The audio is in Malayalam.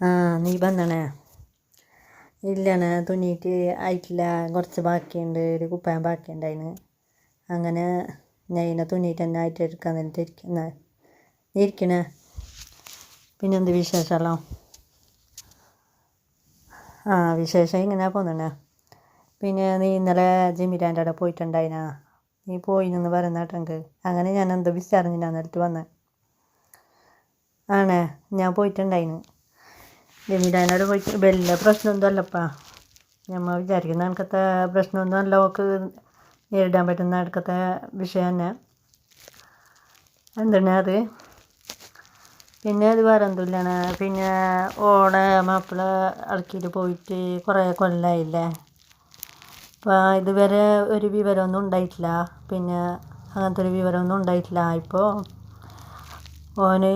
ആ നീ വന്നണേ. ഇല്ലണേ തുണിയിട്ട് ആയിട്ടില്ല. കുറച്ച് ബാക്കിയുണ്ട്. ഒരു കുപ്പായം ബാക്കിയുണ്ടായിന്. അങ്ങനെ ഞാൻ ഇതിനെ തുണിയിട്ട് തന്നെ ആയിട്ട് എടുക്കാൻ വേണ്ടിയിട്ട് ഇരിക്കുന്ന നീ ഇരിക്കണേ. പിന്നെന്ത് വിശേഷമല്ലോ ആ വിശേഷം ഇങ്ങനെ പോകുന്നുണ്ടേ പിന്നെ നീ ഇന്നലെ ജിമിരാന്റെ അവിടെ പോയിട്ടുണ്ടായിനാ? നീ പോയിന്നെന്ന് പറയുന്ന കേട്ടെങ്കിൽ അങ്ങനെ ഞാൻ എന്തോ വിചാരിഞ്ഞില്ല എന്നിട്ട് വന്നേ. ആണേ ഞാൻ പോയിട്ടുണ്ടായിന്. ജമീലാനോട് പോയിട്ട് വലിയ പ്രശ്നമൊന്നും അല്ലപ്പാ നമ്മൾ വിചാരിക്കുന്ന കണക്കത്തെ പ്രശ്നമൊന്നും അല്ല ഓക്ക് നേരിടാൻ പറ്റുന്ന അടുക്കത്തെ വിഷയം തന്നെ. എന്താണ് അത്? പിന്നെ അത് വേറെ എന്തുമില്ലാണ് പിന്നെ ഓടെ മാപ്പിള ഇളക്കിയിട്ട് പോയിട്ട് കുറേ കൊല്ലമായില്ലേ അപ്പോൾ ഇതുവരെ ഒരു വിവരമൊന്നും ഉണ്ടായിട്ടില്ല. പിന്നെ അങ്ങനത്തെ ഒരു വിവരമൊന്നും ഉണ്ടായിട്ടില്ല. ഇപ്പോൾ ഓന്